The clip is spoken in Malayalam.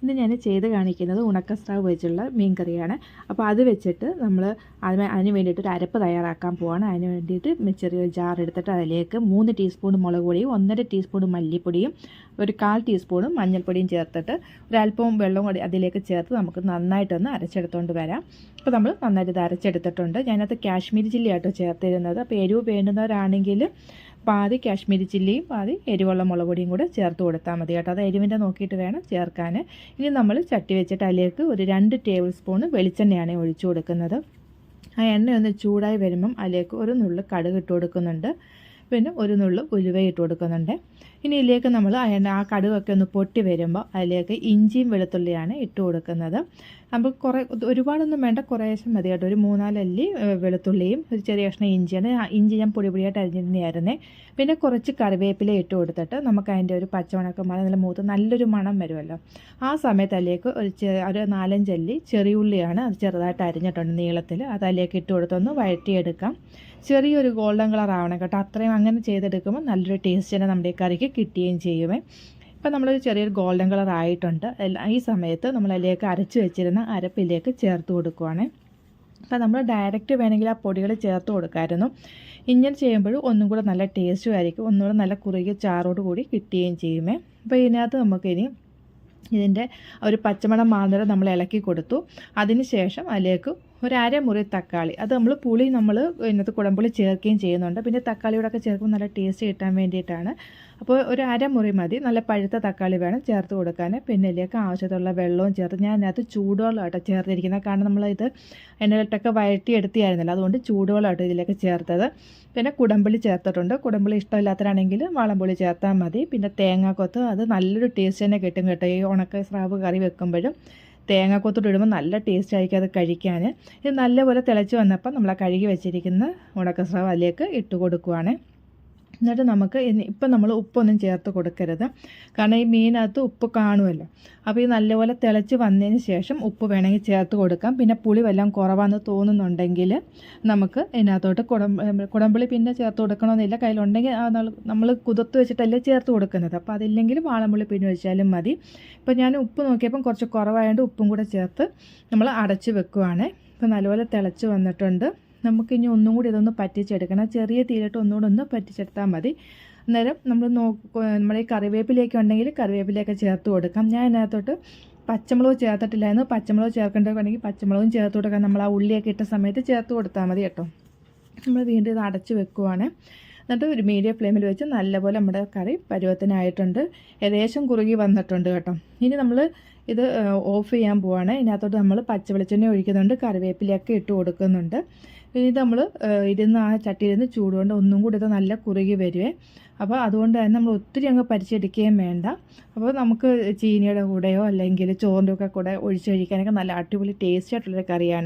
ഇന്ന് ഞാൻ ചെയ്ത് കാണിക്കുന്നത് ഉണക്ക സ്രാവ് വെച്ചുള്ള മീൻ കറിയാണ് അപ്പോൾ അത് വെച്ചിട്ട് നമ്മൾ അതിന് അതിന് വേണ്ടിയിട്ട് ഒരു അരപ്പ് തയ്യാറാക്കാൻ പോവാണ്. അതിന് വേണ്ടിയിട്ട് ചെറിയൊരു ജാർ എടുത്തിട്ട് അതിലേക്ക് മൂന്ന് ടീസ്പൂൺ മുളക് പൊടിയും ഒന്നര ടീസ്പൂൺ മല്ലിപ്പൊടിയും ഒരു കാൽ ടീസ്പൂണും മഞ്ഞൾപ്പൊടിയും ചേർത്തിട്ട് ഒരല്പവും വെള്ളവും കൂടി അതിലേക്ക് ചേർത്ത് നമുക്ക് നന്നായിട്ടൊന്ന് അരച്ചെടുത്തുകൊണ്ട് വരാം. അപ്പോൾ നമ്മൾ നന്നായിട്ട് ഇത് അരച്ചെടുത്തിട്ടുണ്ട്. ഞാനത് കാശ്മീരി ചില്ലിയാട്ടോ ചേർത്തിരുന്നത്. അപ്പോൾ എരിവ് വേണ്ടുന്നവരാണെങ്കിൽ പാതി കാശ്മീരി ചില്ലിയും പാതി എരിവുള്ള മുളക് പൊടിയും കൂടെ ചേർത്ത് കൊടുത്താൽ മതി കേട്ടോ. അത് എരിവിന്റെ നോക്കിയിട്ട് വേണം ചേർക്കാൻ ഇനി നമ്മൾ ചട്ടി വെച്ചിട്ട് അതിലേക്ക് ഒരു രണ്ട് ടേബിൾ സ്പൂൺ വെളിച്ചെണ്ണയാണ് ഒഴിച്ചു കൊടുക്കുന്നത്. ആ എണ്ണ ഒന്ന് ചൂടായി വരുമ്പം അതിലേക്ക് ഒരു നുള്ളു കടുക് ഇട്ട് കൊടുക്കുന്നുണ്ട്. പിന്നെ ഒരു നുള്ളു ഉലുവ ഇട്ട് കൊടുക്കുന്നുണ്ട്. ഇനി ഇതിലേക്ക് നമ്മൾ ആ കടുകൊക്കെ ഒന്ന് പൊട്ടി വരുമ്പോൾ അതിലേക്ക് ഇഞ്ചിയും വെളുത്തുള്ളിയാണ് ഇട്ട് കൊടുക്കുന്നത്. അപ്പോൾ കുറേ ഒരുപാടൊന്നും വേണ്ട കുറേശം മതി കേട്ടോ. ഒരു മൂന്നാലല്ലി വെളുത്തുള്ളിയും ഒരു ചെറിയ കഷ്ണം ഇഞ്ചിയാണ്. ഇഞ്ചി ഞാൻ പൊടി പൊടിയായിട്ട് പിന്നെ കുറച്ച് കറിവേപ്പില ഇട്ട് കൊടുത്തിട്ട് നമുക്ക് അതിന്റെ ഒരു പച്ചമണക്ക മണം നല്ല മൂത്ത് നല്ലൊരു മണം വരുമല്ലോ. ആ സമയത്ത് അതിലേക്ക് ഒരു ഒരു നാലഞ്ചല്ലി ചെറിയുള്ളിയാണ് അത് ചെറുതായിട്ട് അരിഞ്ഞിട്ടുണ്ട് നീളത്തിൽ അത് അതിലേക്ക് ഇട്ട് കൊടുത്തൊന്ന് വഴറ്റിയെടുക്കാം. ചെറിയൊരു ഗോൾഡൻ കളർ ആവണം കേട്ടോ. അത്രയും അങ്ങനെ ചെയ്തെടുക്കുമ്പോൾ നല്ലൊരു ടേസ്റ്റ് തന്നെ നമ്മുടെ കറിക്ക് കിട്ടുകയും ചെയ്യുമേ ഇപ്പം നമ്മൾ ചെറിയൊരു ഗോൾഡൻ കളർ ആയിട്ടുണ്ട്. ഈ സമയത്ത് നമ്മൾ അതിലേക്ക് അരച്ച് വെച്ചിരുന്ന അരപ്പിലേക്ക് ചേർത്ത് കൊടുക്കുവാണ്. അപ്പോൾ നമ്മൾ ഡയറക്റ്റ് വേണമെങ്കിൽ ആ പൊടികൾ ചേർത്ത് കൊടുക്കാമായിരുന്നു ഇങ്ങനെ ചെയ്യുമ്പോൾ ഒന്നും കൂടെ നല്ല ടേസ്റ്റും ആയിരിക്കും. ഒന്നുകൂടെ നല്ല കുറുകിയ ചാറോട് കൂടി കിട്ടുകയും ചെയ്യുമേ. അപ്പോൾ ഇതിനകത്ത് നമുക്കിനി ഇതിന്റെ ഒരു പച്ചമണം മാന്തരം നമ്മൾ ഇളക്കി കൊടുത്തു. അതിന് ശേഷം അതിലേക്ക് ഒരു അരമുറി തക്കാളി. അത് നമ്മൾ പുളി നമ്മൾ ഇതിനകത്ത് കുടംപുളി ചേർക്കുകയും ചെയ്യുന്നുണ്ട്. പിന്നെ തക്കാളിയോടൊക്കെ ചേർക്കുമ്പോൾ നല്ല ടേസ്റ്റ് കിട്ടാൻ വേണ്ടിയിട്ടാണ്. അപ്പോൾ ഒരു അരമുറി മതി. നല്ല പഴുത്ത തക്കാളി വേണം ചേർത്ത് കൊടുക്കാൻ. പിന്നെ ഇതിലേക്ക് ആവശ്യത്തിലുള്ള വെള്ളവും ചേർത്ത്. ഞാൻ അതിനകത്ത് ചൂടുവെള്ളമായിട്ടോ ചേർത്തിരിക്കുന്നത്. കാരണം ഇത് എണ്ണയിലിട്ടൊക്കെ വഴറ്റിയെടുത്തിയായിരുന്നില്ല. അതുകൊണ്ട് ചൂടുവെള്ളമായിട്ട് ഇതിലേക്ക് ചേർത്തത്. പിന്നെ കുടംപുളി ചേർത്തിട്ടുണ്ട്. കുടംപുളി ഇഷ്ടമില്ലാത്തവരാണെങ്കിൽ വാളംപുളി ചേർത്താൽ മതി. പിന്നെ തേങ്ങാക്കൊത്ത് അത് നല്ലൊരു ടേസ്റ്റ് തന്നെ കിട്ടും കേട്ടോ. ഈ ഉണക്ക സ്രാവ് കറി വെക്കുമ്പോഴും. തേങ്ങാക്കൊത്തോട്ട് ഇടുമ്പോൾ നല്ല ടേസ്റ്റ് ആയിരിക്കും അത് കഴിക്കാൻ ഇത് നല്ലപോലെ തിളച്ച് വന്നപ്പോൾ നമ്മൾ കഴുകി വെച്ചിരിക്കുന്ന ഉണക്കസ്രാവ് അതിലേക്ക് ഇട്ട് കൊടുക്കുവാണ്. എന്നിട്ട് നമുക്ക് ഇപ്പം നമ്മൾ ഉപ്പൊന്നും ചേർത്ത് കൊടുക്കരുത്. കാരണം ഈ മീനകത്ത് ഉപ്പ് കാണുമല്ലോ. അപ്പോൾ ഈ നല്ലപോലെ തിളച്ച് വന്നതിന് ശേഷം ഉപ്പ് വേണമെങ്കിൽ ചേർത്ത് കൊടുക്കാം. പിന്നെ പുളി വല്ലതും കുറവാണെന്ന് തോന്നുന്നുണ്ടെങ്കിൽ നമുക്ക് ഇതിനകത്തോട്ട് കുടം കുടംപുളി പിന്നെ ചേർത്ത് കൊടുക്കണമെന്നില്ല. കയ്യിലുണ്ടെങ്കിൽ നമ്മൾ കുതിർത്ത് വെച്ചിട്ടല്ലേ ചേർത്ത് കൊടുക്കുന്നത്. അപ്പോൾ അതില്ലെങ്കിൽ വാളംപുളി പിന്നെ വെച്ചാലും മതി. ഇപ്പോൾ ഞാൻ ഉപ്പ് നോക്കിയപ്പം കുറച്ച് കുറവായതുകൊണ്ട് ഉപ്പും കൂടെ ചേർത്ത് നമ്മൾ അടച്ച് വെക്കുവാണ്. ഇപ്പോൾ നല്ലപോലെ തിളച്ച് വന്നിട്ടുണ്ട്. നമുക്കിനി ഒന്നും കൂടി ഇതൊന്ന് പറ്റിച്ചെടുക്കണം. ചെറിയ തീയിലിട്ട് ഒന്നുകൂടി ഒന്ന് പറ്റിച്ചെടുത്താൽ മതി. അന്നേരം നമ്മൾ നോ നമ്മുടെ ഈ കറിവേപ്പിലേക്ക് ഉണ്ടെങ്കിൽ കറിവേപ്പിലേക്ക് ചേർത്ത് കൊടുക്കാം. ഞാൻ അതിനകത്തോട്ട് പച്ചമുളക് ചേർത്തിട്ടില്ലായിരുന്നു. പച്ചമുളക് ചേർക്കേണ്ടതുണ്ടെങ്കിൽ പച്ചമുളകും ചേർത്ത് കൊടുക്കാം. നമ്മൾ ആ ഉള്ളിയൊക്കെ ഇട്ട സമയത്ത് ചേർത്ത് കൊടുത്താൽ മതി കേട്ടോ. നമ്മൾ വീണ്ടും ഇത് അടച്ച് വെക്കുവാണ്. എന്നിട്ട് ഒരു മീഡിയം ഫ്ലെയിമിൽ വെച്ച് നല്ലപോലെ നമ്മുടെ കറി പരുവത്തിനായിട്ടുണ്ട്. ഏകദേശം കുറുകി വന്നിട്ടുണ്ട് കേട്ടോ. ഇനി നമ്മൾ ഇത് ഓഫ് ചെയ്യാൻ പോവാണ്. ഇതിനകത്തോട്ട് നമ്മൾ പച്ച വെളിച്ചെണ്ണ ഒഴിക്കുന്നുണ്ട്. കറിവേപ്പിലയൊക്കെ ഇട്ട് കൊടുക്കുന്നുണ്ട്. ഇനി നമ്മൾ ഇരുന്ന് ആ ചട്ടിയിരുന്ന് ചൂടുകൊണ്ട് ഒന്നും കൂടി ഇത് നല്ല കുറുകി വരുവേ. അപ്പോൾ അതുകൊണ്ട് തന്നെ നമ്മൾ ഒത്തിരി അങ്ങ് പരിച്ചെടുക്കുകയും വേണ്ട. അപ്പോൾ നമുക്ക് ചീനിയുടെ കൂടെയോ അല്ലെങ്കിൽ ചോറിന്റെ ഒക്കെ കൂടെ ഒഴിച്ച് കഴിക്കാനൊക്കെ നല്ല അടിപൊളി ടേസ്റ്റ് ആയിട്ടുള്ളൊരു കറിയാണ്.